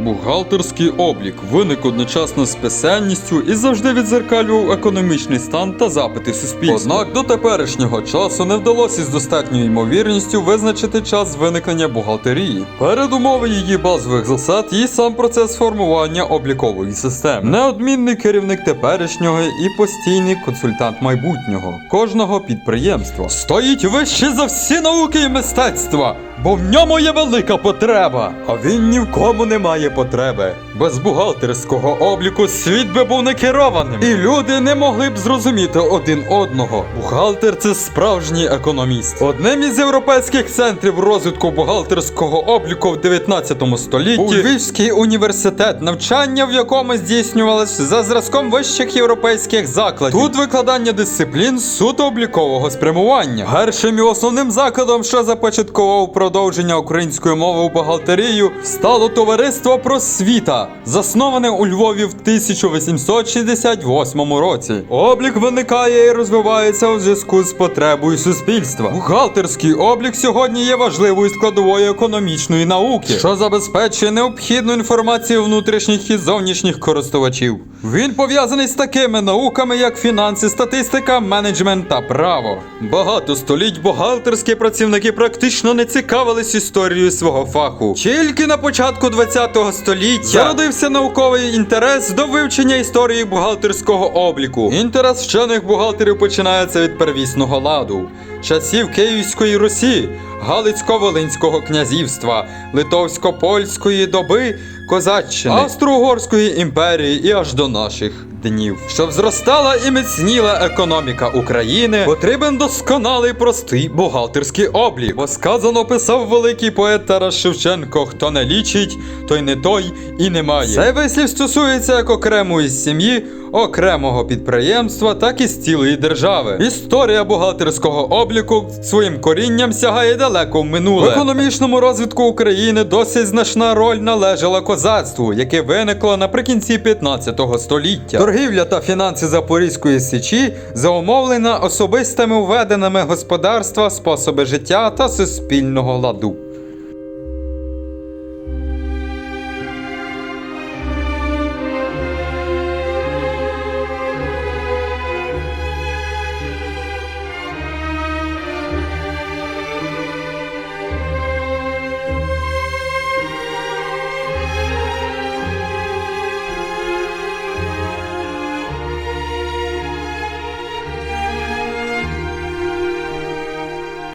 Бухгалтерський облік виник одночасно з писемністю і завжди відзеркалював економічний стан та запити суспільства. Однак до теперішнього часу не вдалося з достатньою ймовірністю визначити час виникнення бухгалтерії. Передумови її базових засад і сам процес формування облікової системи. Неодмінний керівник теперішнього і постійний консультант майбутнього кожного підприємства стоїть вище за всі науки і мистецтва, бо в ньому є велика потреба. А він ні в кому не має потреби. Без бухгалтерського обліку світ би був не керованим, і люди не могли б зрозуміти один одного. Бухгалтер це справжній економіст. Одним із європейських центрів розвитку бухгалтерського обліку в 19 столітті був Львівський університет, навчання в якому здійснювалось за зразком вищих європейських закладів. Тут викладання дисциплін суто облікового спрямування. Першим і основним закладом, що започаткував продовження української мови у бухгалтерію, стало товариство просвіта, засноване у Львові в 1868 році. Облік виникає і розвивається у зв'язку з потребою суспільства. Бухгалтерський облік сьогодні є важливою складовою економічної науки, що забезпечує необхідну інформацію внутрішніх і зовнішніх користувачів. Він пов'язаний з такими науками, як фінанси, статистика, менеджмент та право. Багато століть бухгалтерські працівники практично не цікавились історією свого фаху. Тільки на початку 20 століття зародився науковий інтерес до вивчення історії бухгалтерського обліку. Інтерес вчених бухгалтерів починається від первісного ладу. Часів Київської Русі, Галицько-Волинського князівства, Литовсько-польської доби, Козаччини, Австро-Угорської імперії і аж до наших днів. Щоб зростала і міцніла економіка України, потрібен досконалий простий бухгалтерський облік. Бо сказано писав великий поет Тарас Шевченко: хто не лічить, той не той і не має. Цей вислів стосується як окремої сім'ї, окремого підприємства, так і з цілої держави. Історія бухгалтерського обліку своїм корінням сягає далеко в минуле. В економічному розвитку України досить значна роль належала козацтву, яке виникло наприкінці 15 століття. Торгівля та фінанси Запорізької січі заумовлена особистими введеними господарства, способи життя та суспільного ладу.